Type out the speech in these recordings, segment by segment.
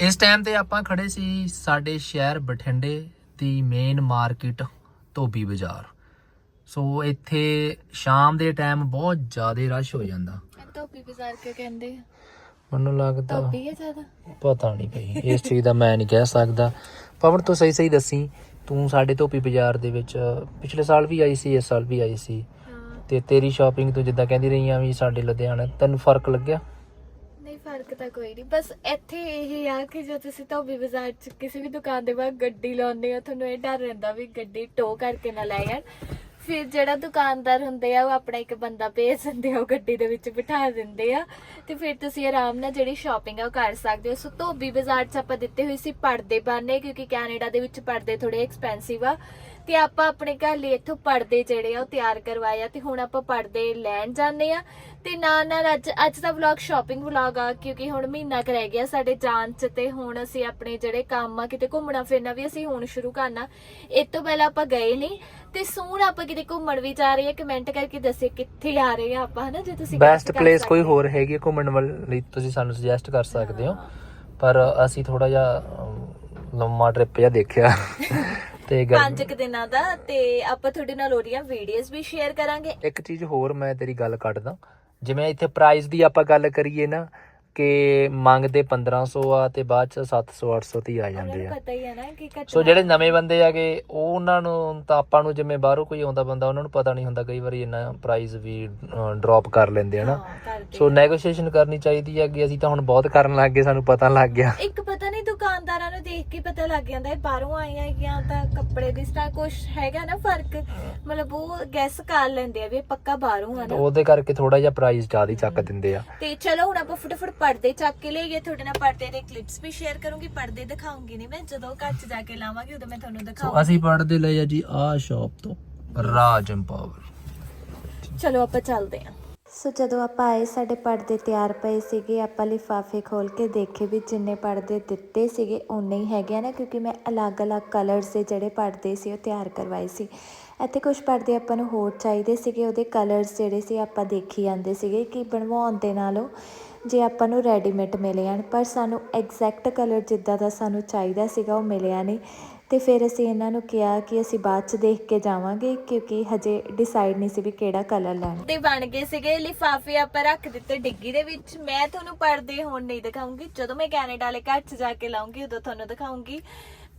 ਇਸ ਟਾਈਮ ਤੇ ਆਪਾਂ ਖੜੇ ਸੀ ਸਾਡੇ ਸ਼ਹਿਰ ਬਠਿੰਡੇ ਦੀ ਮੇਨ ਮਾਰਕੀਟ ਧੋਬੀ ਬਾਜ਼ਾਰ। ਸੋ ਇੱਥੇ ਸ਼ਾਮ ਦੇ ਟਾਈਮ ਬਹੁਤ ਜ਼ਿਆਦਾ ਰਸ਼ ਹੋ ਜਾਂਦਾ। ਧੋਬੀ ਬਾਜ਼ਾਰ ਕੇ ਕਹਿੰਦੇ ਆ? ਮੈਨੂੰ ਲੱਗਦਾ ਧੋਬੀ ਹੈ ਜ਼ਿਆਦਾ? ਪਤਾ ਨਹੀਂ ਭਈ ਇਸ ਚੀਜ਼ ਦਾ ਮੈਂ ਨਹੀਂ ਕਹਿ ਸਕਦਾ। ਪਵਨ ਤੂੰ ਸਹੀ ਸਹੀ ਦੱਸੀ। ਤੂੰ ਸਾਡੇ ਧੋਬੀ ਬਾਜ਼ਾਰ ਦੇ ਵਿੱਚ ਪਿਛਲੇ ਸਾਲ ਵੀ ਆਈ ਸੀ ਇਸ ਸਾਲ ਵੀ ਆਈ ਸੀ। ਹਾਂ। ਤੇ ਤੇਰੀ ਸ਼ਾਪਿੰਗ ਤੂੰ ਜਿੱਦਾਂ ਕਹਿੰਦੀ ਰਹੀ ਆ ਵੀ ਸਾਡੇ ਲੁਧਿਆਣਾ ਤੈਨੂੰ ਫ਼ਰਕ ਲੱਗਿਆ? ਫ਼ਰਕ ਤਾਂ ਕੋਈ ਨਹੀਂ। ਬਸ ਇੱਥੇ ਇਹ ਆ ਕਿ ਜੇ ਤੁਸੀਂ ਧੋਬੀ ਬਾਜ਼ਾਰ ਚ ਕਿਸੇ ਵੀ ਦੁਕਾਨ ਦੇ ਬਾਹਰ ਗੱਡੀ ਲਾਉਂਦੇ ਹੋ, ਤੁਹਾਨੂੰ ਇਹ ਡਰ ਰਹਿੰਦਾ ਵੀ ਗੱਡੀ ਟੋ ਕਰਕੇ ਨਾ ਲੈ ਜਾਣ। ਫਿਰ ਜਿਹੜਾ ਦੁਕਾਨਦਾਰ ਹੁੰਦੇ ਆ, ਉਹ ਆਪਣਾ ਇੱਕ ਬੰਦਾ ਭੇਜ ਦਿੰਦੇ ਆ, ਉਹ ਗੱਡੀ ਦੇ ਵਿੱਚ ਬਿਠਾ ਦਿੰਦੇ ਆ। ਤੇ ਫਿਰ ਤੁਸੀਂ ਆਰਾਮ ਨਾਲ ਜਿਹੜੀ ਸ਼ਾਪਿੰਗ ਆ, ਉਹ ਕਰ ਸਕਦੇ ਹੋ। ਸੋ ਧੋਬੀ ਬਾਜ਼ਾਰ 'ਚ ਆਪਾਂ ਦਿੱਤੇ ਹੋਏ ਸੀ ਪਰਦੇ ਬਾਨੇ, ਕਿਉਂਕਿ ਕੈਨੇਡਾ ਦੇ ਵਿੱਚ ਪਰਦੇ ਥੋੜੇ ਐਕਸਪੈਂਸਿਵ ਆ। ਤੇ ਆਪਾਂ ਆਪਣੇ ਘਰ ਲਈ ਇੱਥੋਂ ਪਰਦੇ ਜਿਹੜੇ ਆ ਉਹ ਤਿਆਰ ਕਰਵਾਏ ਆ ਤੇ ਹੁਣ ਆਪਾਂ ਪਰਦੇ ਲੈਣ ਜਾਂਦੇ ਆ। ਤੇ ਨਾਲ ਨਾਲ ਅੱਜ ਅੱਜ ਦਾ ਵਲੌਗ ਸ਼ਾਪਿੰਗ ਵਲੌਗ ਆ ਕਿਉਂਕਿ ਹੁਣ ਮਹੀਨਾ ਕੁ ਰਹਿ ਗਿਆ ਸਾਡੇ ਜਾਣ ਚ ਤੇ ਹੁਣ ਅਸੀਂ ਆਪਣੇ ਜਿਹੜੇ ਕੰਮ ਆ ਕਿਤੇ ਘੁੰਮਣਾ ਫਿਰਨਾ ਵੀ ਅਸੀਂ ਹੁਣ ਸ਼ੁਰੂ ਕਰਨਾ। ਇਹ ਤੋਂ ਪਹਿਲਾਂ ਆਪਾਂ ਗਏ ਨਹੀਂ। ਤੇ ਸੂਣ ਆਪਾਂ ਕਿਤੇ ਘੁੰਮਣ ਵੀ ਜਾ ਰਹੇ ਆ। ਕਮੈਂਟ ਕਰਕੇ ਦੱਸਿਓ ਕਿੱਥੇ ਆ ਰਹੇ ਆ ਆਪਾਂ ਹਨਾ ਜੇ ਤੁਸੀਂ ਬੈਸਟ ਕਰ ਪਲੇਸ ਕੋਈ ਹੋਰ ਹੈਗੀ ਹੈ ਘੁੰਮਣ ਲਈ ਤੁਸੀਂ ਸਾਨੂੰ ਸੁਜੈਸਟ ਕਰ ਸਕਦੇ ਹੋ। ਪਰ ਅਸੀਂ ਥੋੜਾ ਜਿਹਾ ਲੰਮਾ ਟ੍ਰਿਪ ਜਿਹਾ ਦੇਖਿਆ। ਤੇ ਗੱਲ ਪੰਜ ਕੁ ਦਿਨਾਂ ਦਾ ਤੇ ਆਪਾਂ ਤੁਹਾਡੇ ਨਾਲ ਉਹਦੀਆਂ ਵੀਡੀਓਜ਼ ਵੀ ਸ਼ੇਅਰ ਕਰਾਂਗੇ। ਇੱਕ ਚੀਜ਼ ਹੋਰ ਮੈਂ ਤੇਰੀ ਗੱਲ ਕੱਢਦਾ। ਜਿਵੇਂ ਇੱਥੇ ਪ੍ਰਾਈਸ ਦੀ ਆਪਾਂ ਗੱਲ ਕਰੀਏ ਨਾ ਕਿ ਮੰਗਦੇ 1500 ਆ ਤੇ ਬਾਅਦ ਚ 700 800 ਤੇ ਆ ਜਾਂਦੇ ਆ। ਪਤਾ ਹੀ ਹੈ ਨਾ ਕਿ ਸੋ ਜਿਹੜੇ ਨਵੇਂ ਬੰਦੇ ਆਗੇ ਉਹ ਉਹਨਾਂ ਨੂੰ ਤਾਂ ਆਪਾਂ ਨੂੰ ਜਿਵੇਂ ਬਾਹਰੋਂ ਕੋਈ ਆਉਂਦਾ ਬੰਦਾ ਉਹਨਾਂ ਨੂੰ ਪਤਾ ਨਹੀਂ ਹੁੰਦਾ ਕਈ ਵਾਰੀ ਇੰਨਾ ਪ੍ਰਾਈਸ ਵੀ ਡ੍ਰੌਪ ਕਰ ਲੈਂਦੇ ਆ ਨਾ। ਸੋ। ਨੈਗੋਸ਼ੀਏਸ਼ਨ ਕਰਨੀ ਚਾਹੀਦੀ ਹੈ ਕਿ ਅਸੀਂ ਤਾਂ ਹੁਣ ਬਹੁਤ ਕਰਨ ਲੱਗ ਗਏ ਸਾਨੂੰ ਪਤਾ ਲੱਗ ਗਿਆ। ਇੱਕ ਨੂੰ ਦੇਖ ਕੇ ਪਤਾ ਲੱਗ ਜਾਂਦਾ ਹੈ ਬਾਹਰੋਂ ਆਏ ਆ ਜਾਂ ਤਾਂ ਕੱਪੜੇ ਦੀ ਸਟਾਈਲ ਕੁਝ ਹੈਗਾ ਨਾ ਫ਼ਰਕ। ਮਤਲਬ ਉਹ ਗੈਸ ਕਰ ਲੈਂਦੇ ਆ ਵੀ ਇਹ ਪੱਕਾ ਬਾਹਰੋਂ ਆ ਨਾ। ਉਹਦੇ ਕਰਕੇ ਥੋੜਾ ਜਿਹਾ ਪ੍ਰਾਈਸ ਜ਼ਿਆਦਾ ਹੀ ਚੱਕ ਦਿੰਦੇ ਆ। ਤੇ ਚਲੋ ਹੁਣ ਆਪਾਂ ਫਟਾਫਟ ਪਰਦੇ ਚੱਕ ਕੇ ਲਈਏ। ਤੁਹਾਡੇ ਨਾਲ ਪਰਦੇ ਦੇ ਕਲਿੱਪਸ ਵੀ ਸ਼ੇਅਰ ਕਰੂੰਗੀ ਪਰਦੇ ਦਿਖਾਉਂਗੀ ਨਹੀਂ ਮੈਂ। ਜਦੋਂ ਘਰ ਚ ਜਾ ਕੇ ਲਾਵਾਂਗੀ ਉਦੋਂ ਮੈਂ ਤੁਹਾਨੂੰ ਸੋ ਦਿਖਾਉਂਗੀ ਅਸੀਂ ਪੜਦੇ ਲਏ ਆ ਜੀ ਆ ਸ਼ਾਪ ਤੋਂ ਰਾਜ ਐਮਪਾਵਰ ਚਲੋ ਆਪਾਂ ਚੱਲਦੇ ਹਾਂ ਸੋ ਜਦੋਂ ਆਪਾਂ ਆਏ ਸਾਡੇ ਪਰਦੇ ਤਿਆਰ ਪਏ ਸੀਗੇ, ਆਪਾਂ ਲਿਫਾਫੇ ਖੋਲ ਕੇ ਦੇਖੇ ਵੀ ਜਿੰਨੇ ਪਰਦੇ ਦਿੱਤੇ ਸੀਗੇ ਉਨੇ ਹੀ ਹੈਗੇ ਆ ਨਾ, ਕਿਉਂਕਿ ਮੈਂ ਅਲੱਗ-ਅਲੱਗ ਕਲਰਸ ਦੇ ਜਿਹੜੇ ਪਰਦੇ ਸੀ, ਉਹ ਤਿਆਰ ਕਰਵਾਏ ਸੀ। ਇੱਥੇ ਕੁਝ ਪਰਦੇ ਆਪਾਂ ਨੂੰ ਹੋਰ ਚਾਹੀਦੇ ਸੀਗੇ, ਉਹਦੇ ਕਲਰਸ ਜਿਹੜੇ ਸੀ, ਆਪਾਂ ਦੇਖੀ ਜਾਂਦੇ ਸੀਗੇ ਕਿ ਬਣਵਾਉਣ ਦੇ ਨਾਲੋਂ ਜੇ ਆਪਾਂ ਨੂੰ ਰੈਡੀਮੇਡ ਮਿਲੇ ਹਨ, ਪਰ ਸਾਨੂੰ ਐਗਜ਼ੈਕਟ ਕਲਰ ਜਿੱਦਾਂ ਦਾ ਸਾਨੂੰ ਚਾਹੀਦਾ ਸੀਗਾ, ਉਹ ਮਿਲਿਆ ਨਹੀਂ। ਤੇ ਫਿਰ ਅਸੀਂ ਇਹਨਾਂ ਨੂੰ ਕਿਹਾ ਕਿ ਅਸੀਂ ਬਾਅਦ ਚ ਦੇਖ ਕੇ ਜਾਵਾਂਗੇ ਕਿਉਂਕਿ ਹਜੇ ਡਿਸਾਈਡ ਨਹੀਂ ਸੀ ਵੀ ਕਿਹੜਾ ਕਲਰ ਲੈਣਾ। ਤੇ ਬਣ ਗਏ ਸੀਗੇ ਲਿਫਾਫੇ ਆਪਾਂ ਰੱਖ ਦਿੱਤੇ ਡਿੱਗੀ ਦੇ ਵਿੱਚ। ਮੈਂ ਤੁਹਾਨੂੰ ਪਰਦੇ ਹੁਣ ਨਹੀਂ ਦਿਖਾਉਂਗੀ। ਜਦੋਂ ਮੈਂ ਕੈਨੇਡਾ ਵਾਲੇ ਘਰ 'ਚ ਜਾ ਕੇ ਲਾਉਂਗੀ ਉਦੋਂ ਤੁਹਾਨੂੰ ਦਿਖਾਉਂਗੀ।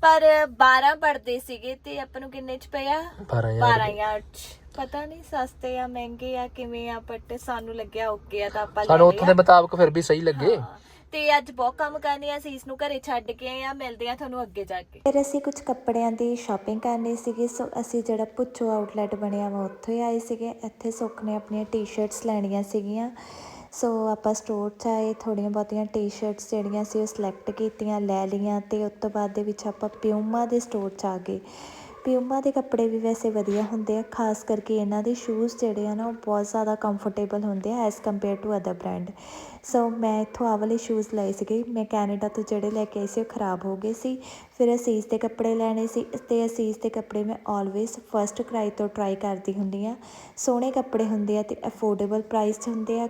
ਪਰ 12 ਪਰਦੇ ਸੀਗੇ ਤੇ ਆਪਾਂ ਨੂੰ ਕਿੰਨੇ 'ਚ ਪਿਆ? 12000 12000 'ਚ। ਪਤਾ ਨਹੀਂ ਸਸਤੇ ਆ ਮਹਿੰਗੇ ਆ ਕਿਵੇਂ ਆ ਬਟ ਸਾਨੂੰ ਲੱਗਿਆ ਓਕੇ ਆ ਤਾਂ ਆਪਾਂ ਲੈ ਸਾਨੂੰ ਉੱਥੋਂ ਦੇ। ਮੁਤਾਬਕ ਫਿਰ ਵੀ ਸਹੀ ਲੱਗੇ। ਤੇ ਅੱਜ ਬਹੁਤ ਕੰਮ ਕਰਨੇ ਆ ਅਸੀਂ ਇਸ ਨੂੰ ਘਰੇ ਛੱਡ ਕੇ ਆਏ ਆ ਮਿਲਦੇ ਆ ਤੁਹਾਨੂੰ ਅੱਗੇ ਜਾ ਕੇ। ਫਿਰ ਅਸੀਂ ਕੁਝ ਕੱਪੜਿਆਂ ਦੀ ਸ਼ਾਪਿੰਗ ਕਰਨੀ ਸੀਗੀ, ਸੋ ਅਸੀਂ ਜਿਹੜਾ ਪੁੱਛੋ ਆਊਟਲੈਟ ਬਣਿਆ ਵਾ, ਉੱਥੋਂ ਹੀ ਆਏ ਸੀਗੇ। ਇੱਥੇ ਸੁੱਖ ਨੇ ਆਪਣੀਆਂ ਟੀ-ਸ਼ਰਟਸ ਲੈਣੀਆਂ ਸੀਗੀਆਂ। ਸੋ ਆਪਾਂ ਸਟੋਰ 'ਚ ਆਏ ਥੋੜੀਆਂ ਬਹੁਤੀਆਂ ਟੀ-ਸ਼ਰਟਸ ਜਿਹੜੀਆਂ ਸੀ ਉਹ ਸਿਲੈਕਟ ਕੀਤੀਆਂ, ਲੈ ਲਈਆਂ ਤੇ ਉਸ ਤੋਂ ਬਾਅਦ ਦੇ ਵਿੱਚ ਆਪਾਂ ਪਿਊਮਾ ਦੇ ਸਟੋਰ 'ਚ ਆ ਗਏ। ਪਿਊਮਾ ਦੇ ਕੱਪੜੇ ਵੀ ਵੈਸੇ ਵਧੀਆ ਹੁੰਦੇ ਆ, ਖਾਸ ਕਰਕੇ ਇਹਨਾਂ ਦੇ ਸ਼ੂਜ਼ ਜਿਹੜੇ ਆ ਨਾ, ਉਹ ਬਹੁਤ ਜ਼ਿਆਦਾ ਕੰਫਰਟੇਬਲ ਹੁੰਦੇ ਆ as compare to other brand so ਮੈਂ ਇੱਥੋਂ ਆਹ ਵਾਲੇ ਸ਼ੂਜ਼ ਲਏ ਸੀਗੇ, ਮੈਂ ਕੈਨੇਡਾ ਤੋਂ ਜਿਹੜੇ ਲੈ ਕੇ ਆਈ ਸੀ, ਉਹ ਖਰਾਬ ਹੋ ਗਏ ਸੀ। ਫਿਰ ਅਸੀਸ ਦੇ ਕੱਪੜੇ ਲੈਣੇ ਸੀ, ਤੇ ਅਸੀਸ ਦੇ ਕੱਪੜੇ ਮੈਂ ਆਲਵੇਸ ਫਰਸਟ ਕਰਾਈ ਤੋਂ ਟਰਾਈ ਕਰਦੀ ਹੁੰਦੀ ਆ ਸੋਹਣੇ ਕੱਪੜੇ ਹੁੰਦੇ ਆ ਤੇ ਅਫੋਰਡੇਬਲ ਪ੍ਰਾਈਸ 'ਚ ਹੁੰਦੇ ਆ।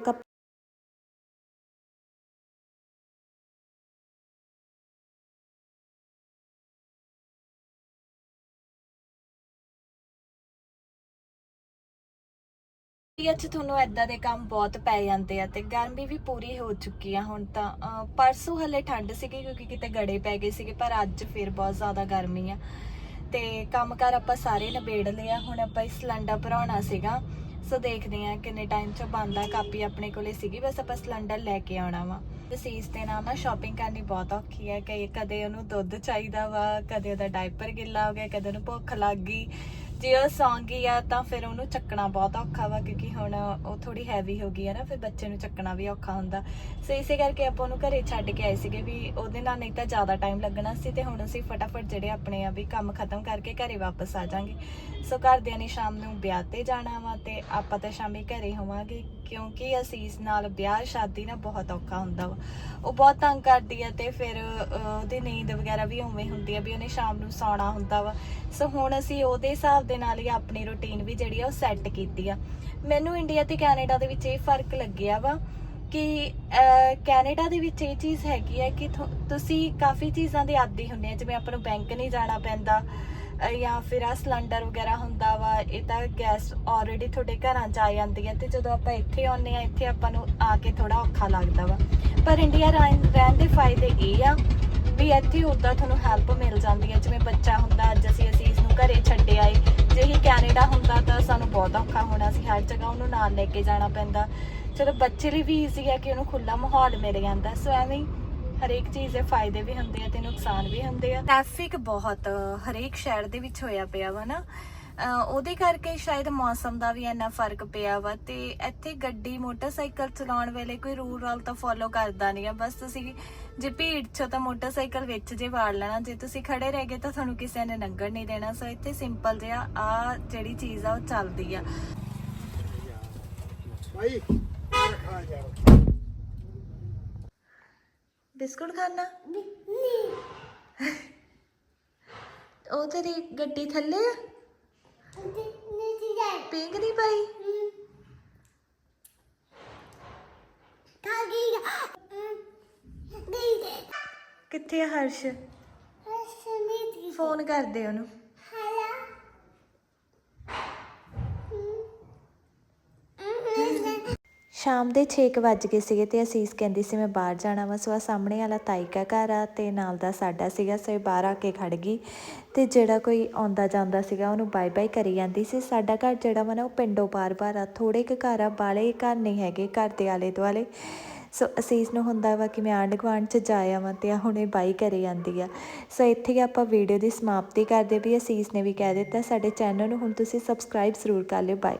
ਕੱਪ- ਇੰਡੀਆ ਤੁਹਾਨੂੰ ਐਦਾਂ ਦੇ ਕੰਮ ਬਹੁਤ ਪੈ ਜਾਂਦੇ ਆ ਤੇ ਗਰਮੀ ਵੀ ਪੂਰੀ ਹੋ ਚੁੱਕੀ ਆ ਹੁਣ ਤਾਂ, ਅਹ, ਪਰਸੋਂ ਹਲੇ ਠੰਡ ਸੀਗੀ ਕਿਉਂਕਿ ਕਿਤੇ ਗੜੇ ਪੈ ਗਏ ਸੀਗੇ, ਪਰ ਅੱਜ ਫਿਰ ਬਹੁਤ ਜ਼ਿਆਦਾ ਗਰਮੀ ਆ। ਤੇ ਕੰਮਕਾਰ ਆਪਾਂ ਸਾਰੇ ਨਿਬੇੜ ਲਿਆ ਹੁਣ ਆਪਾਂ ਇਸ ਸਿਲੰਡਰ ਭਰਾਉਣਾ ਸੀਗਾ। ਸੋ ਦੇਖਦੇ ਆ ਕਿੰਨੇ ਟਾਈਮ 'ਚ ਬੰਦਾ ਕਾਪੀ ਆਪਣੇ ਕੋਲੇ ਸੀਗੀ, ਬਸ ਆਪਾਂ ਸਿਲੰਡਰ ਲੈ ਕੇ ਆਉਣਾ ਵਾ। ਸੀਸ ਦੇ ਨਾਲ ਨਾ ਸ਼ਾਪਿੰਗ ਕਰਨੀ ਬਹੁਤ ਔਖੀ ਹੈ ਕਿ ਕਦੇ ਉਹਨੂੰ ਦੁੱਧ ਚਾਹੀਦਾ ਵਾ, ਕਦੇ ਉਹਦਾ ਡਾਈਪਰ ਗਿੱਲਾ ਹੋ ਗਿਆ, ਕਦੇ ਉਹਨੂੰ ਭੁੱਖ ਲੱਗ ਗਈ। ਜੇ ਉਹ ਸੌਂ ਗਈ ਆ ਤਾਂ ਫਿਰ ਉਹਨੂੰ ਚੱਕਣਾ ਬਹੁਤ ਔਖਾ ਵਾ, ਕਿਉਂਕਿ ਹੁਣ ਉਹ ਥੋੜੀ ਹੈਵੀ ਹੋ ਗਈ ਆ ਨਾ, ਫਿਰ ਬੱਚੇ ਨੂੰ ਚੱਕਣਾ ਵੀ ਔਖਾ ਹੁੰਦਾ। ਸੋ ਇਸੇ ਕਰਕੇ ਆਪਾਂ ਉਹਨੂੰ ਘਰੇ ਛੱਡ ਕੇ ਆਏ ਸੀਗੇ ਵੀ ਉਹਦੇ ਨਾਲ ਨਹੀਂ ਤਾਂ ਜ਼ਿਆਦਾ ਟਾਈਮ ਲੱਗਣਾ ਸੀ ਤੇ ਹੁਣ ਅਸੀਂ ਫਟਾਫਟ ਜਿਹੜੇ ਆਪਣੇ ਆ ਵੀ ਕੰਮ ਖਤਮ ਕਰਕੇ ਘਰੇ ਵਾਪਸ ਆ ਜਾਾਂਗੇ। ਸੋ ਘਰਦਿਆਂ ਨੇ ਸ਼ਾਮ ਨੂੰ ਵਿਆਹ ਤੇ ਜਾਣਾ ਵਾ ਤੇ ਆਪਾਂ ਤਾਂ ਸ਼ਾਮੀ ਘਰੇ ਹੋਵਾਂਗੇ, ਕਿਉਂਕਿ ਅਸੀਂ ਇਸ ਨਾਲ ਵਿਆਹ ਸ਼ਾਦੀ ਨਾ ਬਹੁਤ ਔਖਾ ਹੁੰਦਾ ਵਾ। ਉਹ ਬਹੁਤ ਤੰਗ ਕਰਦੀ ਆ ਤੇ ਫਿਰ ਉਹਦੀ ਨੀਂਦ ਵਗੈਰਾ ਵੀ ਉਵੇਂ ਹੁੰਦੀ ਆ ਵੀ ਉਹਨੇ ਸ਼ਾਮ ਨੂੰ ਸੌਣਾ ਹੁੰਦਾ ਵਾ। ਸੋ ਹੁਣ ਅਸੀਂ ਉਹਦੇ ਹਿਸਾਬ ਦੇ ਨਾਲ ਹੀ ਆਪਣੀ ਰੁਟੀਨ ਵੀ ਜਿਹੜੀ ਆ ਉਹ ਸੈੱਟ ਕੀਤੀ ਆ। ਮੈਨੂੰ ਇੰਡੀਆ ਤੇ ਕੈਨੇਡਾ ਦੇ ਵਿੱਚ ਇਹ ਫ਼ਰਕ ਲੱਗਿਆ ਵਾ ਕਿ ਕੈਨੇਡਾ ਦੇ ਵਿੱਚ ਇਹ ਚੀਜ਼ ਹੈਗੀ ਹੈ ਕਿ ਤੁਸੀਂ ਕਾਫੀ ਚੀਜ਼ਾਂ ਦੇ ਆਦੀ ਹੁੰਦੇ ਆ, ਜਿਵੇਂ ਆਪਾਂ ਨੂੰ ਬੈਂਕ ਨਹੀਂ ਜਾਣਾ ਪੈਂਦਾ ਜਾਂ ਫਿਰ ਆ ਸਿਲੰਡਰ ਵਗੈਰਾ ਹੁੰਦਾ ਵਾ, ਇਹ ਤਾਂ ਗੈਸ ਆਲਰੇਡੀ ਤੁਹਾਡੇ ਘਰਾਂ 'ਚ ਆ ਜਾਂਦੀ ਹੈ ਤੇ ਜਦੋਂ ਆਪਾਂ ਇੱਥੇ ਆਉਂਦੇ ਆ, ਇੱਥੇ ਆਪਾਂ ਨੂੰ ਆ ਕੇ ਥੋੜਾ ਔਖਾ ਲੱਗਦਾ ਵਾ। ਪਰ ਇੰਡੀਆ ਰਹਿਣ ਰਹਿਣ ਦੇ ਫਾਇਦੇ ਇਹ ਆ ਵੀ ਇੱਥੇ ਉੱਦਾਂ ਤੁਹਾਨੂੰ ਹੈਲਪ ਮਿਲ ਜਾਂਦੀ ਹੈ ਜਿਵੇਂ ਬੱਚਾ ਹੁੰਦਾ, ਅੱਜ ਅਸੀਂ ਅਸੀਂ ਘਰੇ ਛੱਡੇ ਆਏ। ਜੇ ਇਹ ਕੈਨੇਡਾ ਹੁੰਦਾ ਤਾਂ ਸਾਨੂੰ ਬਹੁਤ ਔਖਾ ਹੋਣਾ ਸੀ। ਹਰ ਜਗ੍ਹਾ ਉਹਨੂੰ ਨਾਲ ਲੈ ਕੇ ਜਾਣਾ ਪੈਂਦਾ। ਚਲੋ ਬੱਚੇ ਲਈ ਵੀ ਈਜ਼ੀ ਹੈ ਕਿ ਉਹਨੂੰ ਖੁੱਲਾ ਮਾਹੌਲ ਮਿਲ ਜਾਂਦਾ। ਸੋ ਐਵੇਂ ਹਰੇਕ ਚੀਜ਼ ਦੇ ਫਾਇਦੇ ਵੀ ਹੁੰਦੇ ਆ ਤੇ ਨੁਕਸਾਨ ਵੀ ਹੁੰਦੇ ਆ। ਟ੍ਰੈਫਿਕ ਬਹੁਤ ਹਰੇਕ ਸ਼ਹਿਰ ਦੇ ਵਿੱਚ ਹੋਇਆ ਪਿਆ ਵਾ ਨਾ। ਉਹਦੇ ਕਰਕੇ ਸ਼ਾਇਦ ਮੌਸਮ ਦਾ ਵੀ ਇੰਨਾ ਫ਼ਰਕ ਪਿਆ ਵਾ ਤੇ ਇੱਥੇ ਗੱਡੀ ਮੋਟਰਸਾਈਕਲ ਚਲਾਉਣ ਵੇਲੇ ਕੋਈ ਰੂਲ ਰਾਲ ਤਾਂ ਫੋਲੋ ਕਰਦਾ ਨਹੀਂ ਆ। ਬਸ ਤੁਸੀਂ ਜੇ ਭੀੜ ਚੋਂ ਤਾਂ ਮੋਟਰਸਾਈਕਲ ਵਿੱਚ ਜੇ ਵਾੜ ਲੈਣਾ। ਜੇ ਤੁਸੀਂ ਖੜੇ ਰਹਿ ਗਏ ਤਾਂ ਤੁਹਾਨੂੰ ਕਿਸੇ ਨੇ ਲੰਘਣ ਨਹੀਂ ਦੇਣਾ। ਸੋ ਇੱਥੇ ਸਿੰਪਲ ਜਿਹਾ ਆ ਜਿਹੜੀ ਚੀਜ਼ ਆ ਉਹ ਚੱਲਦੀ ਆ। ਭਾਈ ਖਾ ਜਾ। ਬਿਸਕੁਟ ਖਾਣਾ? ਉਹ ਤੇਰੀ ਗੱਡੀ ਥੱਲੇ ਆ? ਪਿੰਕ ਨਹੀਂ ਪਾਈ? ਕਿੱਥੇ ਆ ਹਰਸ਼? ਫੋਨ ਕਰਦੇ ਉਹਨੂੰ। ਸ਼ਾਮ ਦੇ 6 ਵੱਜ ਗਏ ਸੀਗੇ ਤੇ ਅਸੀਸ ਕਹਿੰਦੀ ਸੀ, ਮੈਂ ਬਾਹਰ ਜਾਣਾ ਵਾ। ਸੋ ਆ ਸਾਹਮਣੇ ਵਾਲਾ ਤਾਈਕਾ ਘਰ ਆ ਤੇ ਨਾਲ ਦਾ ਸਾਡਾ ਸੀਗਾ, ਸੋ ਇਹ ਬਾਹਰ ਆ ਕੇ ਖੜ ਗਈ ਤੇ ਜਿਹੜਾ ਕੋਈ ਆਉਂਦਾ ਜਾਂਦਾ ਸੀਗਾ, ਉਹਨੂੰ ਬਾਏ ਬਾਏ ਕਰੀ ਜਾਂਦੀ ਸੀ। ਸਾਡਾ ਘਰ ਜਿਹੜਾ ਵਾ ਨਾ, ਉਹ ਪਿੰਡੋਂ ਬਾਰ-ਬਾਰ ਆ। ਥੋੜੇ ਕੁ ਘਰ ਆ ਬਾਲੇ ਘਰ ਨਹੀਂ ਹੈਗੇ, ਘਰ ਦੇ ਆਲੇ ਦੁਆਲੇ ਸੋ ਅਸੀਸ ਨੂੰ ਹੁੰਦਾ ਵਾ ਕਿ ਮੈਂ ਆਂਢ ਗੁਆਂਢ ਚ ਜਾਇਆ ਵਾਂ ਤੇ ਆ ਹੁਣੇ ਬਾਈ ਕਰੇ ਜਾਂਦੀ ਆ। ਸੋ ਇੱਥੇ ਹੀ ਆਪਾਂ ਵੀਡੀਓ ਦੀ ਸਮਾਪਤੀ ਕਰਦੇ ਵੀ ਅਸੀਸ ਨੇ ਵੀ ਕਹਿ ਦਿੱਤਾ। ਸਾਡੇ ਚੈਨਲ ਨੂੰ ਹੁਣ ਤੁਸੀਂ ਸਬਸਕ੍ਰਾਈਬ ਜ਼ਰੂਰ ਕਰ ਲਿਓ। ਬਾਏ